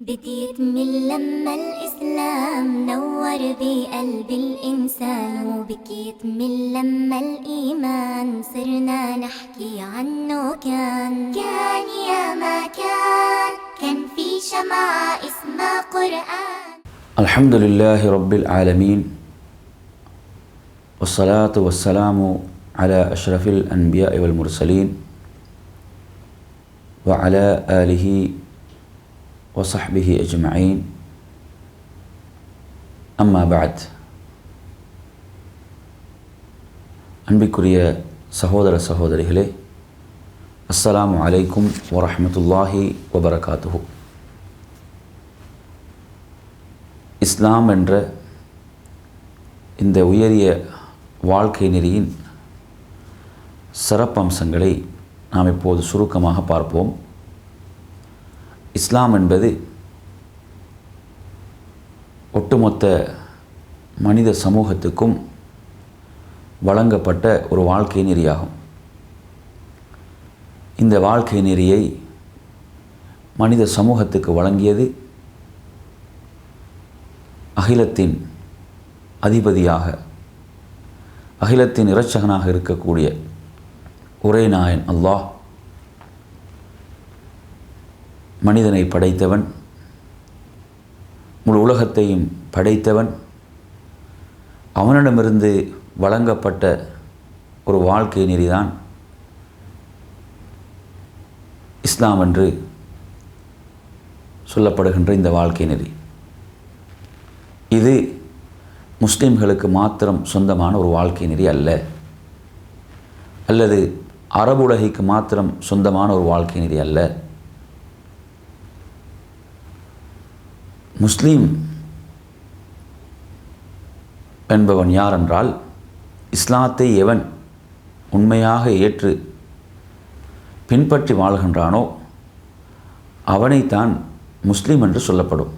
بديت من لما الإسلام نور بقلب الإنسان وبكيت من لما الإيمان صرنا نحكي عنه كان. كان يا ما كان كان في شمعة اسمها قرآن. الحمد لله رب العالمين والصلاة والسلام على أشرف الأنبياء والمرسلين وعلى آله وصحبه أجمعين أما بعد அன்பிற்குரிய சகோதர சகோதரிகளே அஸ்ஸலாமு அலைக்கும் வரஹ்மத்துல்லாஹி வபரகாத்துஹு இஸ்லாம் என்ற இந்த உயரிய வாழ்க்கை நெறியின் சிறப்பம்சங்களை நாம் இப்போது சுருக்கமாக பார்ப்போம் இஸ்லாம் என்பது ஒட்டுமொத்த மனித சமூகத்துக்கும் வழங்கப்பட்ட ஒரு வாழ்க்கை நெறியாகும். இந்த வாழ்க்கை நெறியை மனித சமூகத்துக்கு வழங்கியது அகிலத்தின் அதிபதியாக அகிலத்தின் இரட்சகனாக இருக்கக்கூடிய ஒரே நாயன் அல்லாஹ். மனிதனை படைத்தவன் முழு உலகத்தையும் படைத்தவன் அவனிடமிருந்து வழங்கப்பட்ட ஒரு வாழ்க்கை நெறிதான் இஸ்லாம் என்று சொல்லப்படுகின்ற இந்த வாழ்க்கை நெறி. இது முஸ்லிம்களுக்கு மாத்திரம் சொந்தமான ஒரு வாழ்க்கை நெறி அல்ல. அல்லது அரபுலகைக்கு மாத்திரம் சொந்தமான ஒரு வாழ்க்கை நெறி அல்ல. முஸ்லீம் என்பவன் யார் என்றால் இஸ்லாத்தை எவன் உண்மையாக ஏற்று பின்பற்றி வாழ்கின்றானோ அவனைத்தான் முஸ்லீம் என்று சொல்லப்படும்.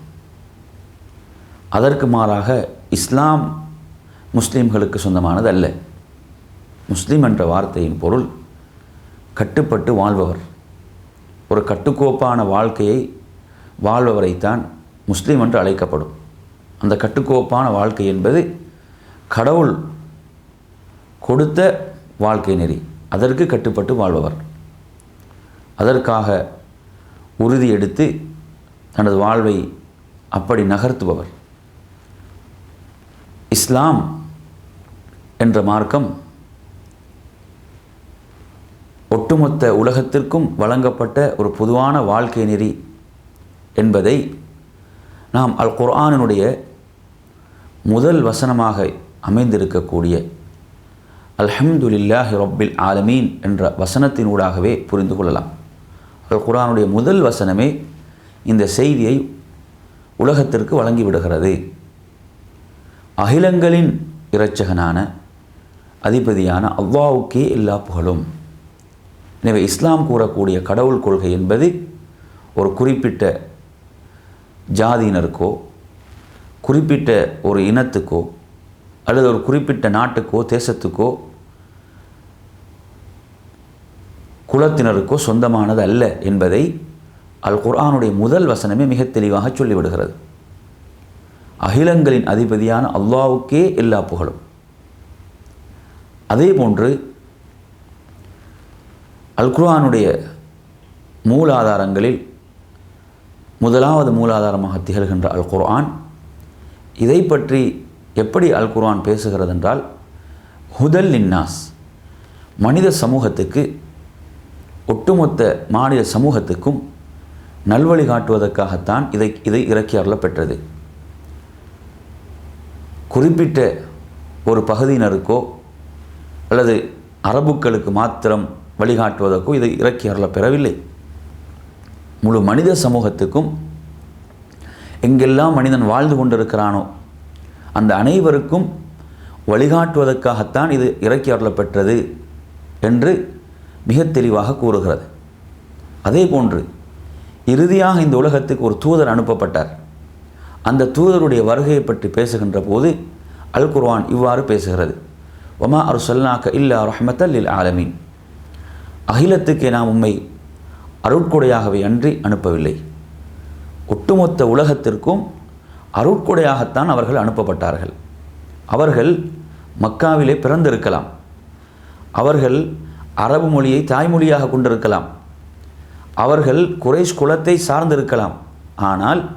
அதற்கு மாறாக இஸ்லாம் முஸ்லீம்களுக்கு சொந்தமானது அல்ல முஸ்லீம் என்ற வார்த்தையின் பொருள் கட்டுப்பட்டு வாழ்பவர். ஒரு கட்டுக்கோப்பான வாழ்க்கையை வாழ்பவரைத்தான் முஸ்லீம் என்று அழைக்கப்படும். அந்த கட்டுக்கோப்பான வாழ்க்கை என்பது கடவுள் கொடுத்த வாழ்க்கை நெறி. அதற்கு கட்டுப்பட்டு வாழ்பவர். அதற்காக உறுதி எடுத்து தனது வாழ்வை அப்படி நகர்த்துபவர். இஸ்லாம் என்ற மார்க்கம் ஒட்டுமொத்த உலகத்திற்கும் வழங்கப்பட்ட ஒரு பொதுவான வாழ்க்கை நெறி என்பதை நாம் அல் குர்ஆனினுடைய முதல் வசனமாக அமைந்திருக்கக்கூடிய அல்ஹம்துலில்லாஹி ரப்பில் ஆலமீன் என்ற வசனத்தினூடாகவே புரிந்து கொள்ளலாம். அல் குரானுடைய முதல் வசனமே இந்த செய்தியை உலகத்திற்கு வழங்கிவிடுகிறது அகிலங்களின் இரட்சகனான அதிபதியான அவ்வாவுக்கே எல்லா புகழும். எனவே இஸ்லாம் கூறக்கூடிய கடவுள் கொள்கை என்பது ஒரு குறிப்பிட்ட ஜாதியினருக்கோ குறிப்பிட்ட ஒரு இனத்துக்கோ அல்லது ஒரு குறிப்பிட்ட நாட்டுக்கோ தேசத்துக்கோ குலத்தினருக்கோ சொந்தமானது அல்ல என்பதை அல் குர்ஆனுடைய முதல் வசனமே மிக தெளிவாக சொல்லிவிடுகிறது. அகிலங்களின் அதிபதியான அல்லாவுக்கே எல்லா புகழும். அதே போன்று அல் குர்ஆனுடைய மூலாதாரங்களில் முதலாவது மூலாதாரமாக திகழ்கின்ற அல் குர்ஆன் இதை பற்றி எப்படி அல் குர்ஆன் பேசுகிறது என்றால் ஹுதல் இன்னாஸ் மனித சமூகத்துக்கு ஒட்டுமொத்த மாநில சமூகத்துக்கும் நல்வழி காட்டுவதற்காகத்தான் இதை இதை இறக்கி அருளப்பெற்றது. குறிப்பிட்ட ஒரு பகுதியினருக்கோ அல்லது அரபுக்களுக்கு மாத்திரம் வழிகாட்டுவதற்கோ இதை இறக்கி அருளப் பெறவில்லை முழு மனித சமூகத்துக்கும் எங்கெல்லாம் மனிதன் வாழ்ந்து கொண்டிருக்கிறானோ அந்த அனைவருக்கும் வழிகாட்டுவதற்காகத்தான் இது இறக்கி அருளப்பெற்றது என்று மிக தெளிவாக கூறுகிறது. அதே போன்று இறுதியாக இந்த உலகத்துக்கு ஒரு தூதர் அனுப்பப்பட்டார். அந்த தூதருடைய வருகையை பற்றி பேசுகின்ற போது அல் குர்வான் இவ்வாறு பேசுகிறது. ஒமா அரு சொல்லாக்க இல்லா ரஹமத்தல் இல் ஆலமீன். அகிலத்துக்கே நாம் உம்மை அருட்கொடையாகவே அன்றி அனுப்பவில்லை. ஒட்டுமொத்த உலகத்திற்கும் அருட்கொடையாகத்தான் அவர்கள் அனுப்பப்பட்டார்கள். அவர்கள் மக்காவிலே பிறந்திருக்கலாம். அவர்கள் அரபு மொழியை தாய்மொழியாக கொண்டிருக்கலாம். அவர்கள் குறைஷ் குலத்தை சார்ந்திருக்கலாம். ஆனால்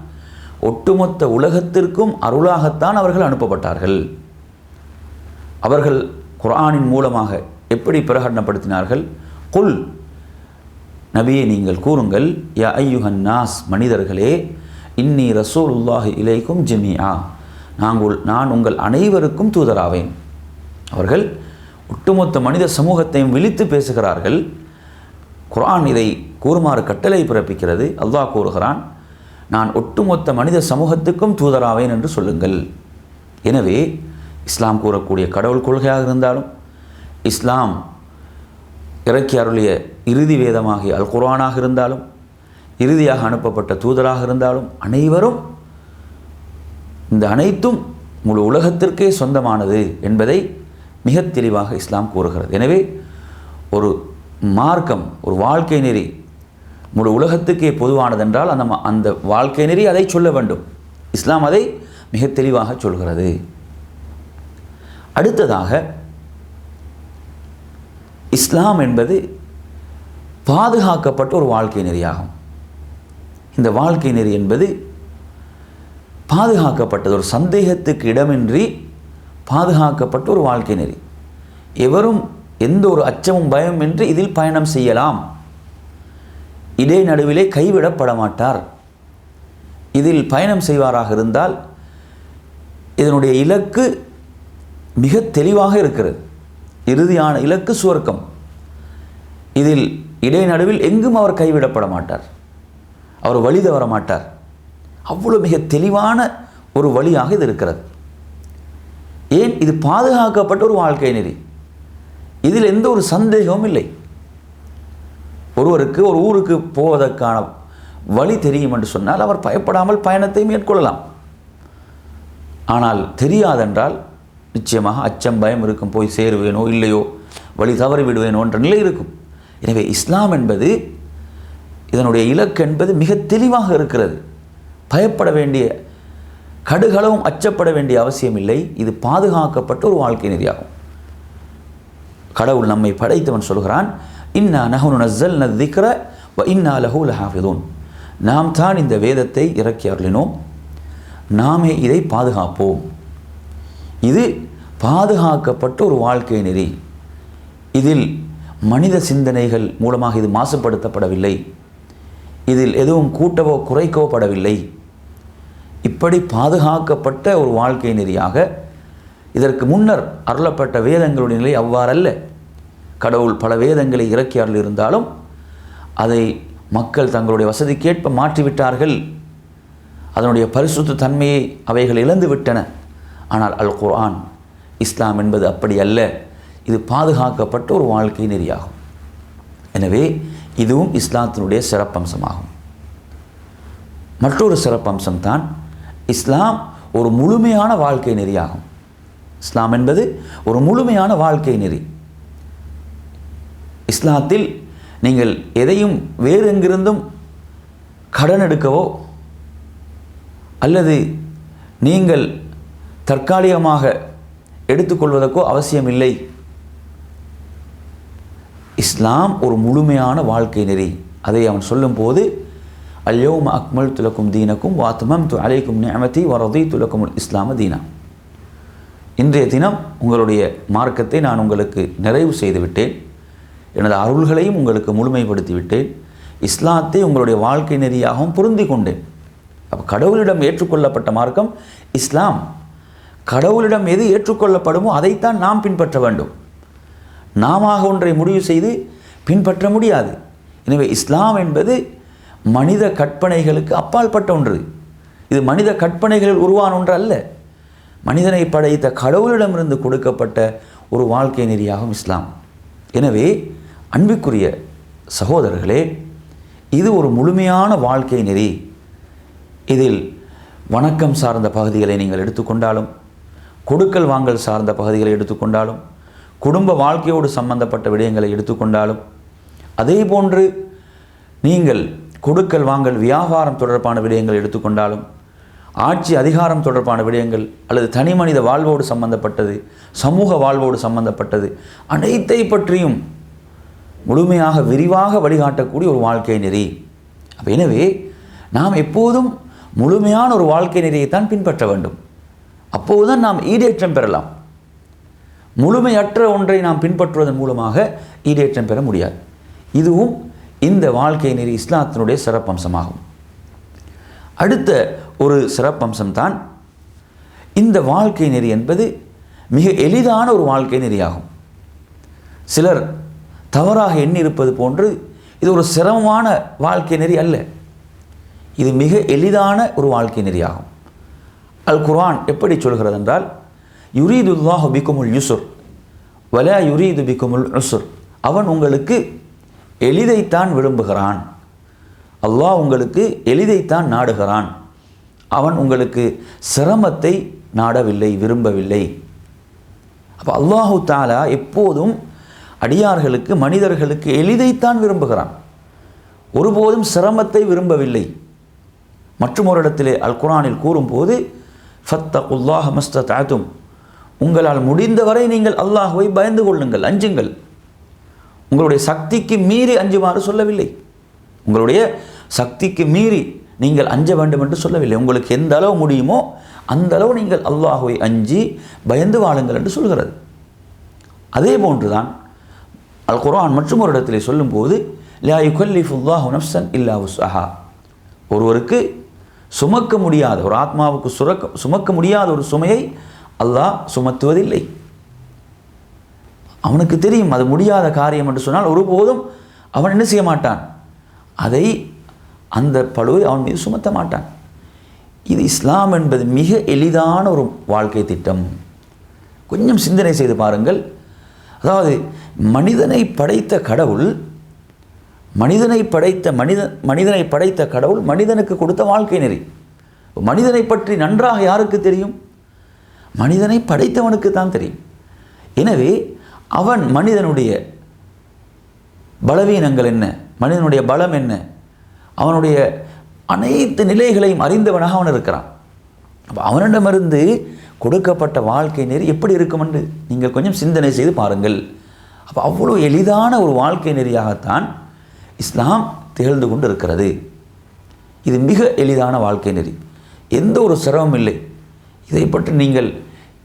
ஒட்டுமொத்த உலகத்திற்கும் அருளாகத்தான் அவர்கள் அனுப்பப்பட்டார்கள். அவர்கள் குரானின் மூலமாக எப்படி பிரகடனப்படுத்தினார்கள்? குல் நபியை நீங்கள் கூறுங்கள் யா ஐயுஹன் நாஸ் மனிதர்களே இன்னி ரசூலுல்லாஹி இலைக்கும் ஜிமியா நாங்கள் நான் உங்கள் அனைவருக்கும் தூதராவேன். அவர்கள் ஒட்டுமொத்த மனித சமூகத்தையும் விழித்து பேசுகிறார்கள். குரான் இதை கூறுமாறு கட்டளை பிறப்பிக்கிறது. அல்லாஹ் கூறுகிறான் நான் ஒட்டுமொத்த மனித சமூகத்துக்கும் தூதராவேன் என்று சொல்லுங்கள். எனவே இஸ்லாம் கூறக்கூடிய கடவுள் கொள்கையாக இருந்தாலும் இஸ்லாம் இறக்கி அருளிய இறுதி வேதமாகிய அல் குரானாக இருந்தாலும் இறுதியாக அனுப்பப்பட்ட தூதராக இருந்தாலும் அனைவரும் இந்த அனைத்தும் முழு உலகத்திற்கே சொந்தமானது என்பதை மிக தெளிவாக இஸ்லாம் கூறுகிறது. எனவே ஒரு மார்க்கம் ஒரு வாழ்க்கை நெறி முழு உலகத்துக்கே பொதுவானதென்றால் அந்த ம- அந்த வாழ்க்கை நெறி அதை சொல்ல வேண்டும். இஸ்லாம் அதை மிக தெளிவாக சொல்கிறது. அடுத்ததாக இஸ்லாம் என்பது பாதுகாக்கப்பட்ட ஒரு வாழ்க்கை நெறியாகும். இந்த வாழ்க்கை நெறி என்பது பாதுகாக்கப்பட்டது ஒரு சந்தேகத்துக்கு இடமின்றி பாதுகாக்கப்பட்ட ஒரு வாழ்க்கை நெறி. எவரும் எந்த ஒரு அச்சமும் பயமின்றி இதில் பயணம் செய்யலாம். இடை நடுவிலே கைவிடப்பட மாட்டார். இதில் பயணம் செய்வாராக இருந்தால் இதனுடைய இலக்கு மிக தெளிவாக இருக்கிறது. இறுதியான இலக்கு சுவர்க்கம். இதில் இடைநடுவில் எங்கும் அவர் கைவிடப்பட மாட்டார். அவர் வழி தவற மாட்டார். அவ்வளோ மிக தெளிவான ஒரு வழியாக இது இருக்கிறது. ஏன்? இது பாதுகாக்கப்பட்ட ஒரு வாழ்க்கை நெறி. இதில் எந்த ஒரு சந்தேகமும் இல்லை. ஒருவருக்கு ஒரு ஊருக்கு போவதற்கான வழி தெரியும் என்று சொன்னால் அவர் பயப்படாமல் பயணத்தை மேற்கொள்ளலாம். ஆனால் தெரியாதென்றால் நிச்சயமாக அச்சம் பயம் இருக்கும். போய் சேருவேனோ இல்லையோ? வழி தவறி விடுவேனோ என்ற நிலை இருக்கும். எனவே இஸ்லாம் என்பது இதனுடைய இலக்கு என்பது மிக தெளிவாக இருக்கிறது. பயப்பட வேண்டிய கடுகளவும் அச்சப்பட வேண்டிய அவசியம் இல்லை. இது பாதுகாக்கப்பட்ட ஒரு வாழ்க்கை நெறியாகும். கடவுள் நம்மை படைத்தவன் சொல்கிறான் இன்னா நஹனு நஸ்ஸல் நதிக்கிற வ இன்னா லஹூ லஹாஃபிதூன். நாம் தான் இந்த வேதத்தை இறக்கி அருளினோம். நாமே இதை பாதுகாப்போம். இது பாதுகாக்கப்பட்ட ஒரு வாழ்க்கை நெறி. இதில் மனித சிந்தனைகள் மூலமாக இது மாசுபடுத்தப்படவில்லை. இதில் எதுவும் கூட்டவோ குறைக்கவோ படவில்லை. இப்படி பாதுகாக்கப்பட்ட ஒரு வாழ்க்கை நெறியாக இதற்கு முன்னர் அருளப்பட்ட வேதங்களுடைய நிலை அவ்வாறல்ல. கடவுள் பல வேதங்களை இறக்கி அருள் இருந்தாலும் அதை மக்கள் தங்களுடைய வசதிக்கேற்ப மாற்றிவிட்டார்கள். அதனுடைய பரிசுத்த தன்மையை அவைகள் இழந்து விட்டன ஆனால் அல் குர்ஆன் இஸ்லாம் என்பது அப்படி அல்ல. இது பாதுகாக்கப்பட்ட ஒரு வாழ்க்கை நெறியாகும். எனவே இதுவும் இஸ்லாத்தினுடைய சிறப்பம்சமாகும். மற்றொரு சிறப்பம்சம் தான் இஸ்லாம் ஒரு முழுமையான வாழ்க்கை நெறியாகும். இஸ்லாம் என்பது ஒரு முழுமையான வாழ்க்கை நெறி. இஸ்லாத்தில் நீங்கள் எதையும் வேறு எங்கிருந்தும் கடன் எடுக்கவோ அல்லது நீங்கள் தற்காலிகமாக எடுத்துக்கொள்வதற்கோ அவசியம் இல்லை இஸ்லாம் ஒரு முழுமையான வாழ்க்கை நெறி. அதை அவன் சொல்லும்போது அல்யோம் அக்மல் துலக்கும் தீனக்கும் வாத்மம் து அலைக்கும் நியமதி வரதி துலக்கும் இஸ்லாம தீனா. இன்றைய தினம் உங்களுடைய மார்க்கத்தை நான் உங்களுக்கு நிறைவு செய்துவிட்டேன். எனது அருள்களையும் உங்களுக்கு முழுமைப்படுத்திவிட்டேன். இஸ்லாத்தை உங்களுடைய வாழ்க்கை நெறியாகவும் பொருந்தி கொண்டேன். அப்போ கடவுளிடம் ஏற்றுக்கொள்ளப்பட்ட மார்க்கம் இஸ்லாம். கடவுளிடம் எது ஏற்றுக்கொள்ளப்படுமோ அதைத்தான் நாம் பின்பற்ற வேண்டும். நாம ஒன்றை முடிவு செய்து பின்பற்ற முடியாது. எனவே இஸ்லாம் என்பது மனித கற்பனைகளுக்கு அப்பாற்பட்ட ஒன்று. இது மனித கற்பனைகளில் உருவான ஒன்று அல்ல மனிதனை படைத்த கடவுளிடமிருந்து கொடுக்கப்பட்ட ஒரு வாழ்க்கை நெறியாகும் இஸ்லாம். எனவே அன்பிற்குரிய சகோதரர்களே இது ஒரு முழுமையான வாழ்க்கை நெறி. இதில் வணக்கம் சார்ந்த பகுதிகளை நீங்கள் எடுத்துக்கொண்டாலும் கொடுக்கல் வாங்கல் சார்ந்த பகுதிகளை எடுத்துக்கொண்டாலும் குடும்ப வாழ்க்கையோடு சம்பந்தப்பட்ட விடயங்களை எடுத்துக்கொண்டாலும் அதே போன்று நீங்கள் கொடுக்கல் வாங்கல் வியாபாரம் தொடர்பான விடயங்கள் எடுத்துக்கொண்டாலும் ஆட்சி அதிகாரம் தொடர்பான விடயங்கள் அல்லது தனிமனித வாழ்வோடு சம்பந்தப்பட்டது சமூக வாழ்வோடு சம்பந்தப்பட்டது அனைத்தை பற்றியும் முழுமையாக விரிவாக வழிகாட்டக்கூடிய ஒரு வாழ்க்கை நெறி. எனவே நாம் எப்போதும் முழுமையான ஒரு வாழ்க்கை நெறியைத்தான் பின்பற்ற வேண்டும். அப்போதுதான் நாம் ஈடேற்றம் பெறலாம். முழுமையற்ற ஒன்றை நாம் பின்பற்றுவதன் மூலமாக ஈடேற்றம் பெற முடியாது. இதுவும் இந்த வாழ்க்கை நெறி இஸ்லாத்தினுடைய சிறப்பம்சமாகும். அடுத்த ஒரு சிறப்பம்சம்தான் இந்த வாழ்க்கை நெறி என்பது மிக எளிதான ஒரு வாழ்க்கை நெறியாகும். சிலர் தவறாக எண்ணியிருப்பது போன்று இது ஒரு சிரமமான வாழ்க்கை நெறி அல்ல. இது மிக எளிதான ஒரு வாழ்க்கை நெறியாகும். அல் குர்ஆன் எப்படி சொல்கிறது என்றால் யுரீதுல்லாஹு பிக்குமுல் யுசுர் வலா யுரீது பிக்குமுல் உசுர். அவன் உங்களுக்கு எளிதைத்தான் விரும்புகிறான். அல்லாஹ் உங்களுக்கு எளிதைத்தான் நாடுகிறான். அவன் உங்களுக்கு சிரமத்தை நாடவில்லை விரும்பவில்லை. அப்போ அல்லாஹு தாலா எப்போதும் அடியார்களுக்கு மனிதர்களுக்கு எளிதைத்தான் விரும்புகிறான். ஒருபோதும் சிரமத்தை விரும்பவில்லை. மற்றும் ஒரு இடத்திலே அல் குரானில் கூறும்போது ஃபத்தகுல்லாஹ் மஸ்ததாத்தும் உங்களால் முடிந்தவரை நீங்கள் அல்லாஹுவை பயந்து கொள்ளுங்கள் அஞ்சுங்கள். உங்களுடைய சக்திக்கு மீறி அஞ்சுமாறு சொல்லவில்லை. உங்களுடைய சக்திக்கு மீறி நீங்கள் அஞ்ச வேண்டும் என்று சொல்லவில்லை. உங்களுக்கு எந்த அளவு முடியுமோ அந்த அளவு நீங்கள் அல்லாஹுவை அஞ்சி பயந்து வாழுங்கள் என்று சொல்கிறது. அதே போன்றுதான் அல் குரான் மற்றும் ஒரு இடத்திலே சொல்லும்போது லா யுகல்லிஃபுல்லாஹு நப்சன் இல்லா உஸ்ஸஹா ஒருவருக்கு சுமக்க முடியாத ஒரு ஆத்மாவுக்கு சுரக்க சுமக்க முடியாத ஒரு சுமையை அல்லாஹ் சுமத்துவதில்லை. அவனுக்கு தெரியும் அது முடியாத காரியம் என்று சொன்னால் ஒருபோதும் அவன் என்ன செய்ய மாட்டான்? அதை அந்த பழுவை அவன் மீது சுமத்த மாட்டான். இது இஸ்லாம் என்பது மிக எளிதான ஒரு வாழ்க்கை திட்டம். கொஞ்சம் சிந்தனை செய்து பாருங்கள். அதாவது மனிதனை படைத்த கடவுள் மனிதனை படைத்த மனித மனிதனை படைத்த கடவுள் மனிதனுக்கு கொடுத்த வாழ்க்கை நெறி. மனிதனை பற்றி நன்றாக யாருக்கு தெரியும்? மனிதனை படைத்தவனுக்கு தான் தெரியும். எனவே அவன் மனிதனுடைய பலவீனங்கள் என்ன? மனிதனுடைய பலம் என்ன? அவனுடைய அனைத்து நிலைகளையும் அறிந்தவனாக அவன் இருக்கிறான். அப்போ அவனிடமிருந்து கொடுக்கப்பட்ட வாழ்க்கை நெறி எப்படி இருக்கும் என்று நீங்கள் கொஞ்சம் சிந்தனை செய்து பாருங்கள். அப்போ அவ்வளோ எளிதான ஒரு வாழ்க்கை நெறியாகத்தான் இஸ்லாம் திகழ்ந்து கொண்டு இருக்கிறது இது மிக எளிதான வாழ்க்கை நெறி. எந்த ஒரு சிரமம் இல்லை. இதை பற்றி நீங்கள்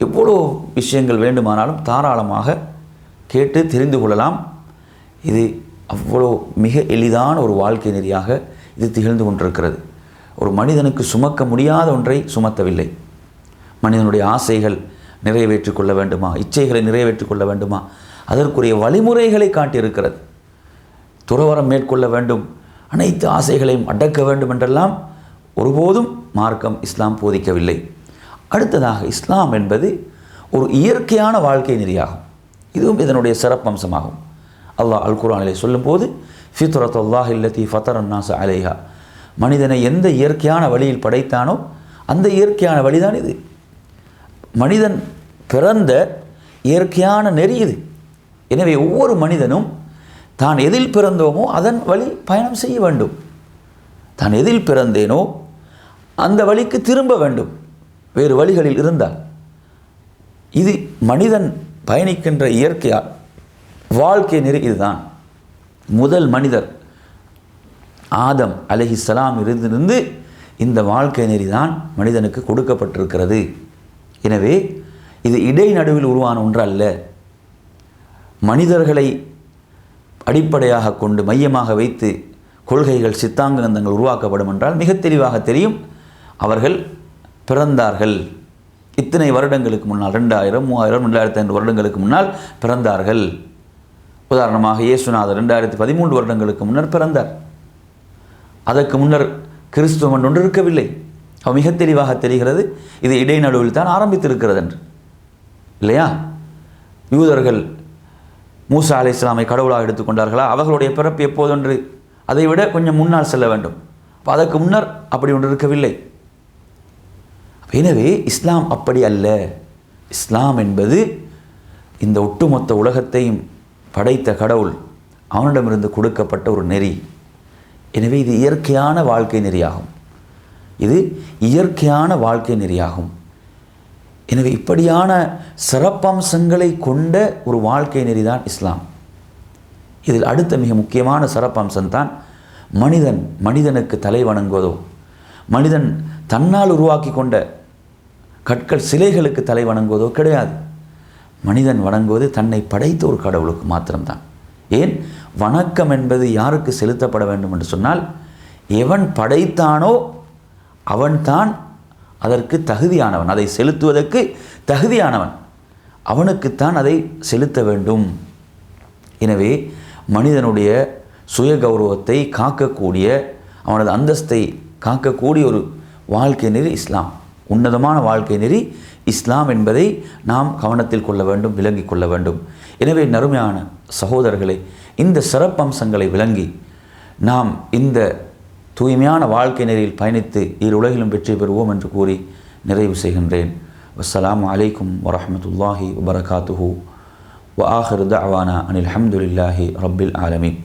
எவ்வளோ விஷயங்கள் வேண்டுமானாலும் தாராளமாக கேட்டு தெரிந்து கொள்ளலாம். இது அவ்வளோ மிக எளிதான ஒரு வாழ்க்கை நெறியாக இது திகழ்ந்து கொண்டிருக்கிறது. ஒரு மனிதனுக்கு சுமக்க முடியாத ஒன்றை சுமத்தவில்லை. மனிதனுடைய ஆசைகள் நிறைவேற்றிக் கொள்ள வேண்டுமா? இச்சைகளை நிறைவேற்றிக் கொள்ள வேண்டுமா? அதற்குரிய வழிமுறைகளை காட்டியிருக்கிறது. துறவரம் மேற்கொள்ள வேண்டும். அனைத்து ஆசைகளையும் அடக்க வேண்டும் என்றெல்லாம் ஒருபோதும் மார்க்கம் இஸ்லாம் போதிக்கவில்லை. அடுத்ததாக இஸ்லாம் என்பது ஒரு இயற்கையான வாழ்க்கை நெறியாகும் இதுவும் இதனுடைய சிறப்பம்சமாகும். அல்லாஹ் அல் குரானிலே சொல்லும்போது ஃபித்ரத் அல்லாஹ் இல்லத்தி ஃபத்தர் அன்னாஸ் அலைஹா. மனிதனை எந்த இயற்கையான வழியில் படைத்தானோ அந்த இயற்கையான வழிதான் இது. மனிதன் பிறந்த இயற்கையான நெறி இது. எனவே ஒவ்வொரு மனிதனும் தான் எதில் பிறந்தோமோ அதன் வழி பயணம் செய்ய வேண்டும். தான் எதில் பிறந்தேனோ அந்த வழிக்கு திரும்ப வேண்டும். வேறு வழிகளில் இருந்தால். இது மனிதன் பயணிக்கின்ற இயற்கையா வாழ்க்கை நெறி இதுதான். முதல் மனிதர் ஆதம் அலஹிஸ்ஸலாம் இருந்திருந்து இந்த வாழ்க்கை நெறி தான் மனிதனுக்கு கொடுக்கப்பட்டிருக்கிறது. எனவே இது இடைநடுவில் உருவான ஒன்று அல்ல மனிதர்களை அடிப்படையாக கொண்டு மையமாக வைத்து கொள்கைகள் சித்தாந்தங்கள் உருவாக்கப்படும் என்றால் மிக தெளிவாக தெரியும். அவர்கள் பிறந்தார்கள். இத்தனை வருடங்களுக்கு முன்னால் ரெண்டாயிரம் மூவாயிரம் ரெண்டாயிரத்தி ஐந்து வருடங்களுக்கு முன்னால் பிறந்தார்கள். உதாரணமாக இயேசுநாதர் ரெண்டாயிரத்தி பதிமூன்று வருடங்களுக்கு முன்னர் பிறந்தார். அதற்கு முன்னர் கிறிஸ்துவம் ஒன்று இருக்கவில்லை. அவ மிக தெளிவாக தெரிகிறது இது இடைநடுவில் தான் ஆரம்பித்திருக்கிறது என்று இல்லையா? யூதர்கள் மூசா அலை இஸ்லாமை கடவுளாக எடுத்துக்கொண்டார்களா? அவர்களுடைய பிறப்பு எப்போதொன்று? அதை விட கொஞ்சம் முன்னால் செல்ல வேண்டும். அப்போ அதற்கு முன்னர் அப்படி ஒன்று இருக்கவில்லை. எனவே இஸ்லாம் அப்படி அல்ல. இஸ்லாம் என்பது இந்த ஒட்டுமொத்த உலகத்தையும் படைத்த கடவுள். அவனிடமிருந்து கொடுக்கப்பட்ட ஒரு நெறி. எனவே இது இயற்கையான வாழ்க்கை நெறியாகும். இது இயற்கையான வாழ்க்கை நெறியாகும். எனவே இப்படியான சிறப்பம்சங்களை கொண்ட ஒரு வாழ்க்கை நெறிதான் இஸ்லாம். இதில் அடுத்த மிக முக்கியமான சிறப்பம்சம்தான் மனிதன் மனிதனுக்கு தலை வணங்குவதோ மனிதன் தன்னால் உருவாக்கி கொண்ட கற்கள் சிலைகளுக்கு தலை வணங்குவதோ கிடையாது. மனிதன் வணங்குவது தன்னை படைத்த ஒரு கடவுளுக்கு மாத்திரம்தான். ஏன்? வணக்கம் என்பது யாருக்கு செலுத்தப்பட வேண்டும் என்று சொன்னால் எவன் படைத்தானோ அவன்தான் அதற்கு தகுதியானவன் அதை செலுத்துவதற்கு தகுதியானவன். அவனுக்குத்தான் அதை செலுத்த வேண்டும். எனவே மனிதனுடைய சுய கௌரவத்தை காக்கக்கூடிய அவனது அந்தஸ்தை காக்கக்கூடிய ஒரு வாழ்க்கை நெறி இஸ்லாம். உன்னதமான வாழ்க்கை நெறி இஸ்லாம் என்பதை நாம் கவனத்தில் கொள்ள வேண்டும் விளங்கிக் கொள்ள வேண்டும். எனவே நறுமையான சகோதரர்களை இந்த சிறப்பம்சங்களை விளங்கி நாம் இந்த தூய்மையான வாழ்க்கை நெறியில் பயணித்து இரு உலகிலும் வெற்றி பெறுவோம் என்று கூறி நிறைவு செய்கின்றேன் வஸ்ஸலாமு அலைக்கும் வரஹமத்துல்லாஹி வபரகாத்துஹு وآخر دعوانا أن الحمد لله رب العالمين